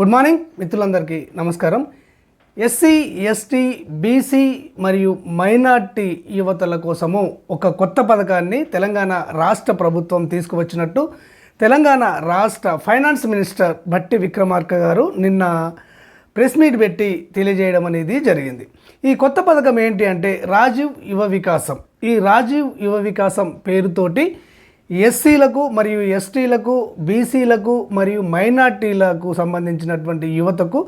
Good morning మిత్రులందరికీ నమస్కారం. SC ST BC మరియు మైనార్టీ యువతల కోసము ఒక కొత్త పథకాన్ని తెలంగాణ రాష్ట్ర ప్రభుత్వం తీసుకువచ్చినట్టు తెలంగాణ రాష్ట్ర ఫైనాన్స్ మినిస్టర్ భట్టి విక్రమార్క గారు నిన్న ప్రెస్ మీట్ పెట్టి తెలియజేయడం అనేది జరిగింది. ఈ కొత్త పథకం ఏంటి అంటే రాజీవ్ యువ వికాసం. ఈ రాజీవ్ యువ వికాసం పేరుతోటి ఎస్సీలకు మరియు ఎస్టీలకు బీసీలకు మరియు మైనార్టీలకు సంబంధించినటువంటి యువతకు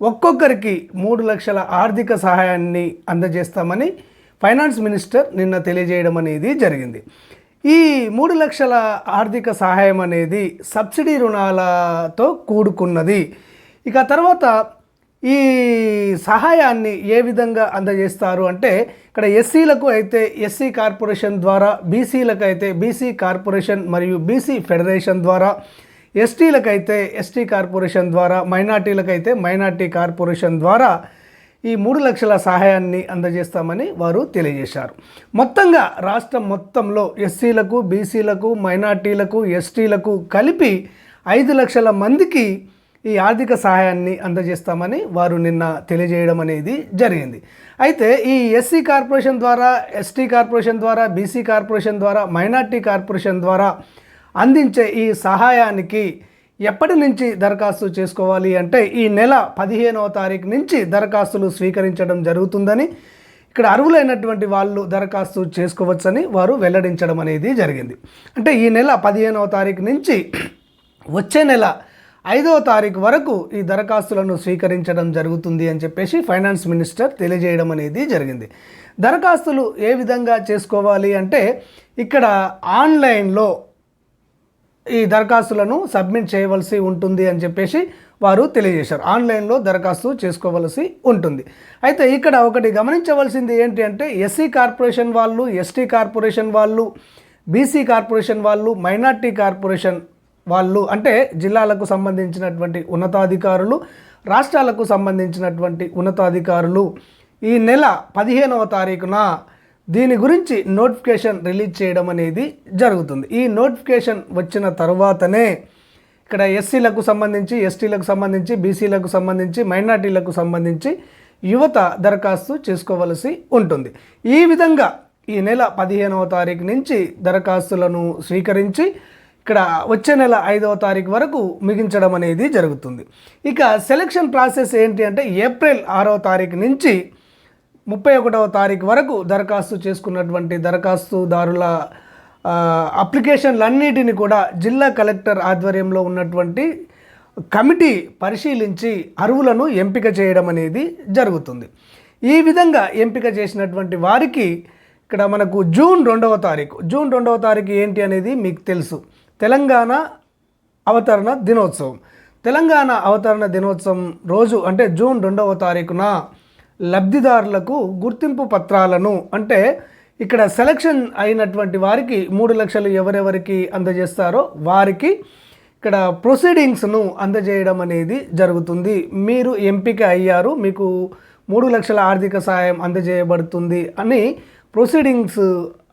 ఒక్కొక్కరికి మూడు లక్షల ఆర్థిక సహాయాన్ని అందజేస్తామని ఫైనాన్స్ మినిస్టర్ నిన్న తెలియజేయడం అనేది జరిగింది. ఈ మూడు లక్షల ఆర్థిక సహాయం అనేది సబ్సిడీ రుణాలతో కూడుకున్నది. ఇక తర్వాత ఈ సహాయాన్ని ఏ విధంగా అందజేస్తారు అంటే ఇక్కడ ఎస్సీలకు అయితే ఎస్సీ కార్పొరేషన్ ద్వారా బీసీలకు అయితే బీసీ కార్పొరేషన్ మరియు బీసీ ఫెడరేషన్ ద్వారా ఎస్టీలకైతే ఎస్టీ కార్పొరేషన్ ద్వారా మైనార్టీలకైతే మైనార్టీ కార్పొరేషన్ ద్వారా ఈ మూడు లక్షల సహాయాన్ని అందజేస్తామని వారు తెలియజేశారు. మొత్తంగా రాష్ట్రం మొత్తంలో ఎస్సీలకు బీసీలకు మైనార్టీలకు ఎస్టీలకు కలిపి ఐదు లక్షల మందికి ఈ ఆర్థిక సహాయాన్ని అందజేస్తామని వారు నిన్న తెలియజేయడం అనేది జరిగింది. అయితే ఈ ఎస్సీ కార్పొరేషన్ ద్వారా ఎస్టీ కార్పొరేషన్ ద్వారా బీసీ కార్పొరేషన్ ద్వారా మైనార్టీ కార్పొరేషన్ ద్వారా అందించే ఈ సహాయానికి ఎప్పటి నుంచి దరఖాస్తు చేసుకోవాలి అంటే ఈ నెల పదిహేనవ తారీఖు నుంచి దరఖాస్తులు స్వీకరించడం జరుగుతుందని ఇక్కడ అర్హులైనటువంటి వాళ్ళు దరఖాస్తు చేసుకోవచ్చని వారు వెల్లడించడం అనేది జరిగింది. అంటే ఈ నెల పదిహేనవ తారీఖు నుంచి వచ్చే నెల ఐదవ తారీఖు వరకు ఈ దరఖాస్తులను స్వీకరించడం జరుగుతుంది అని చెప్పేసి ఫైనాన్స్ మినిస్టర్ తెలియజేయడం అనేది జరిగింది. దరఖాస్తులు ఏ విధంగా చేసుకోవాలి అంటే ఇక్కడ ఆన్లైన్లో ఈ దరఖాస్తులను సబ్మిట్ చేయవలసి ఉంటుంది అని చెప్పేసి వారు తెలియజేశారు. ఆన్లైన్లో దరఖాస్తు చేసుకోవలసి ఉంటుంది. అయితే ఇక్కడ ఒకటి గమనించవలసింది ఏంటి అంటే ఎస్సీ కార్పొరేషన్ వాళ్ళు ఎస్టీ కార్పొరేషన్ వాళ్ళు బీసీ కార్పొరేషన్ వాళ్ళు మైనార్టీ కార్పొరేషన్ వాళ్ళు అంటే జిల్లాలకు సంబంధించినటువంటి ఉన్నతాధికారులు రాష్ట్రాలకు సంబంధించినటువంటి ఉన్నతాధికారులు ఈ నెల పదిహేనవ తారీఖున దీని గురించి నోటిఫికేషన్ రిలీజ్ చేయడం అనేది జరుగుతుంది. ఈ నోటిఫికేషన్ వచ్చిన తర్వాతనే ఇక్కడ ఎస్సీలకు సంబంధించి ఎస్టీలకు సంబంధించి బీసీలకు సంబంధించి మైనార్టీలకు సంబంధించి యువత దరఖాస్తు చేసుకోవలసి ఉంటుంది. ఈ విధంగా ఈ నెల పదిహేనవ తారీఖు నుంచి దరఖాస్తులను స్వీకరించి ఇక్కడ వచ్చే నెల ఐదవ తారీఖు వరకు ముగించడం అనేది జరుగుతుంది. ఇక సెలక్షన్ ప్రాసెస్ ఏంటి అంటే ఏప్రిల్ ఆరవ తారీఖు నుంచి ముప్పై ఒకటవ తారీఖు వరకు దరఖాస్తు చేసుకున్నటువంటి దరఖాస్తుదారుల అప్లికేషన్లన్నిటిని కూడా జిల్లా కలెక్టర్ ఆధ్వర్యంలో ఉన్నటువంటి కమిటీ పరిశీలించి అరువులను ఎంపిక చేయడం అనేది జరుగుతుంది. ఈ విధంగా ఎంపిక చేసినటువంటి వారికి ఇక్కడ మనకు జూన్ రెండవ తారీఖు. జూన్ రెండవ తారీఖు ఏంటి అనేది మీకు తెలుసు. తెలంగాణ అవతరణ దినోత్సవం. తెలంగాణ అవతరణ దినోత్సవం రోజు అంటే జూన్ రెండవ తారీఖున లబ్ధిదారులకు గుర్తింపు పత్రాలను అంటే ఇక్కడ సెలక్షన్ అయినటువంటి వారికి మూడు లక్షలు ఎవరెవరికి అందజేస్తారో వారికి ఇక్కడ ప్రొసీడింగ్స్ను అందజేయడం అనేది జరుగుతుంది. మీరు ఎంపిక అయ్యారు మీకు మూడు లక్షల ఆర్థిక సహాయం అందజేయబడుతుంది అని ప్రొసీడింగ్స్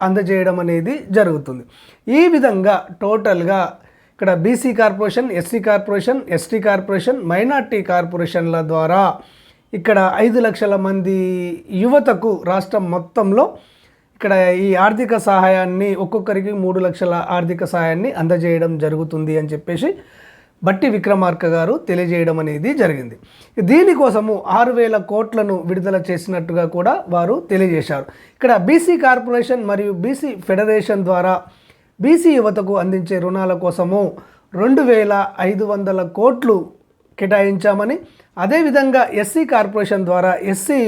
అందజేయడం అనేది జరుగుతుంది. ఈ విధంగా టోటల్గా ఇక్కడ BC corporation SC corporation ST corporation minority కార్పొరేషన్ల ద్వారా ఇక్కడ ఐదు లక్షల మంది యువతకు రాష్ట్రం మొత్తంలో ఇక్కడ ఈ ఆర్థిక సహాయాన్ని ఒక్కొక్కరికి మూడు లక్షల ఆర్థిక సహాయాన్ని అందజేయడం జరుగుతుంది అని చెప్పేసి బట్టి విక్రమార్క గారు తెలియజేయడం అనేది జరిగింది. దీనికోసము ఆరు వేల కోట్లను విడుదల చేసినట్టుగా కూడా వారు తెలియజేశారు. ఇక్కడ బీసీ కార్పొరేషన్ మరియు బీసీ ఫెడరేషన్ ద్వారా బీసీ యువతకు అందించే రుణాల కోసము రెండు వేల ఐదు వందల కోట్లు కేటాయించామని అదేవిధంగా ఎస్సీ కార్పొరేషన్ ద్వారా ఎస్సీ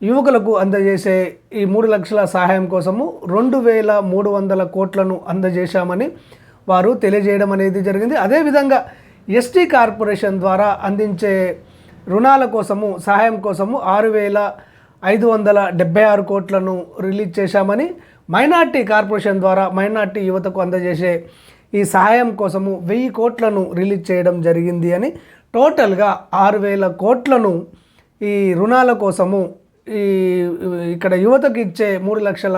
యువకులకు అందజేసే ఈ మూడు లక్షల సహాయం కోసము రెండు వేల మూడు వందల కోట్లను అందజేశామని వారు తెలియజేయడం అనేది జరిగింది. అదేవిధంగా ఎస్టీ కార్పొరేషన్ ద్వారా అందించే రుణాల కోసము సహాయం కోసము ఆరు వేల ఐదు వందల డెబ్బై ఆరు కోట్లను రిలీజ్ చేశామని మైనార్టీ కార్పొరేషన్ ద్వారా మైనార్టీ యువతకు అందజేసే ఈ సహాయం కోసము వెయ్యి కోట్లను రిలీజ్ చేయడం జరిగింది అని టోటల్గా ఆరు వేల కోట్లను ఈ రుణాల కోసము ఈ ఇక్కడ యువతకు ఇచ్చే మూడు లక్షల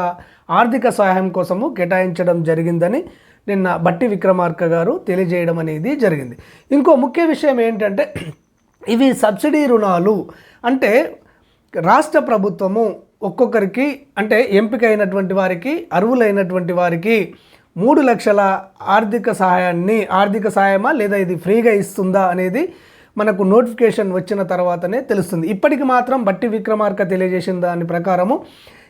ఆర్థిక సహాయం కోసము కేటాయించడం జరిగిందని నిన్న బట్టి విక్రమార్క గారు తెలియజేయడం అనేది జరిగింది. ఇంకో ముఖ్య విషయం ఏంటంటే ఇవి సబ్సిడీ రుణాలు అంటే రాష్ట్ర ప్రభుత్వము ఒక్కొక్కరికి అంటే ఎంపిక అయినటువంటి వారికి అర్హులైనటువంటి వారికి మూడు లక్షల ఆర్థిక సహాయాన్ని ఆర్థిక సహాయమా లేదా ఇది ఫ్రీగా ఇస్తుందా అనేది మనకు నోటిఫికేషన్ వచ్చిన తర్వాతనే తెలుస్తుంది. ఇప్పటికి మాత్రం బట్టి విక్రమార్క తెలియజేసిన దాని ప్రకారము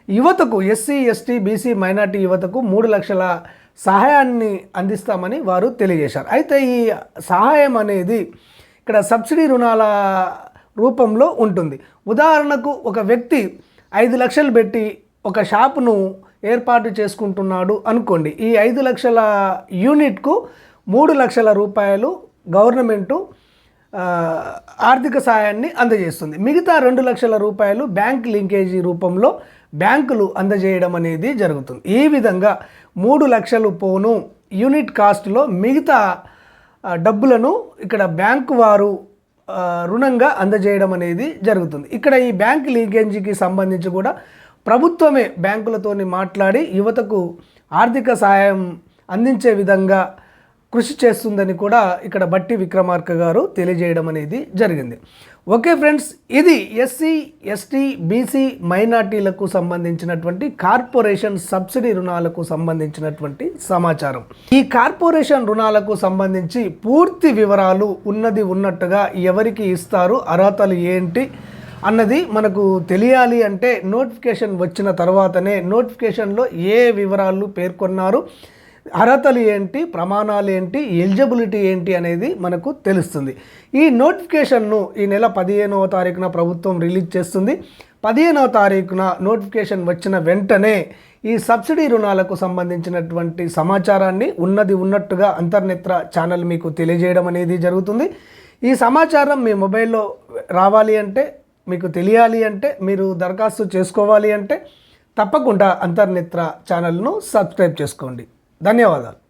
యువతకు ఎస్సీ ఎస్టీ బీసీ మైనార్టీ యువతకు మూడు లక్షల సహాయాన్ని అందిస్తామని వారు తెలియజేశారు. అయితే ఈ సహాయం అనేది ఇక్కడ సబ్సిడీ రుణాల రూపంలో ఉంటుంది. ఉదాహరణకు ఒక వ్యక్తి ఐదు లక్షలు పెట్టి ఒక షాపును ఏర్పాటు చేసుకుంటున్నాడు అనుకోండి. ఈ ఐదు లక్షల యూనిట్కు మూడు లక్షల రూపాయలు గవర్నమెంటు ఆర్థిక సాయాన్ని అందజేస్తుంది. మిగతా రెండు లక్షల రూపాయలు బ్యాంక్ లింకేజీ రూపంలో బ్యాంకులు అందజేయడం అనేది జరుగుతుంది. ఈ విధంగా మూడు లక్షలు పోను యూనిట్ కాస్ట్లో మిగతా డబ్బులను ఇక్కడ బ్యాంకు వారు రుణంగా అందజేయడం అనేది జరుగుతుంది. ఇక్కడ ఈ బ్యాంక్ లీకేజీకి సంబంధించి కూడా ప్రభుత్వమే బ్యాంకులతోని మాట్లాడి యువతకు ఆర్థిక సహాయం అందించే విధంగా కృషి చేస్తుందని కూడా ఇక్కడ బట్టి విక్రమార్క గారు తెలియజేయడం అనేది జరిగింది. ఓకే ఫ్రెండ్స్ ఇది ఎస్సీ ఎస్టీ బీసీ మైనార్టీలకు సంబంధించినటువంటి కార్పొరేషన్ సబ్సిడీ రుణాలకు సంబంధించినటువంటి సమాచారం. ఈ కార్పొరేషన్ రుణాలకు సంబంధించి పూర్తి వివరాలు ఉన్నది ఉన్నట్టుగా ఎవరికి ఇస్తారు అర్హతలు ఏంటి అన్నది మనకు తెలియాలి అంటే నోటిఫికేషన్ వచ్చిన తర్వాతనే నోటిఫికేషన్లో ఏ వివరాలు పేర్కొన్నారు అర్హతలు ఏంటి ప్రమాణాలు ఏంటి ఎలిజిబిలిటీ ఏంటి అనేది మనకు తెలుస్తుంది. ఈ నోటిఫికేషన్ను ఈ నెల పదిహేనవ తారీఖున ప్రభుత్వం రిలీజ్ చేస్తుంది. పదిహేనవ తారీఖున నోటిఫికేషన్ వచ్చిన వెంటనే ఈ సబ్సిడీ రుణాలకు సంబంధించినటువంటి సమాచారాన్ని ఉన్నది ఉన్నట్టుగా అంతర్నేత్ర ఛానల్ మీకు తెలియజేయడం అనేది జరుగుతుంది. ఈ సమాచారం మీ మొబైల్లో రావాలి అంటే మీకు తెలియాలి అంటే మీరు దరఖాస్తు చేసుకోవాలి అంటే తప్పకుండా అంతర్నేత్ర ఛానల్ను సబ్స్క్రైబ్ చేసుకోండి. ధన్యవాదాలు.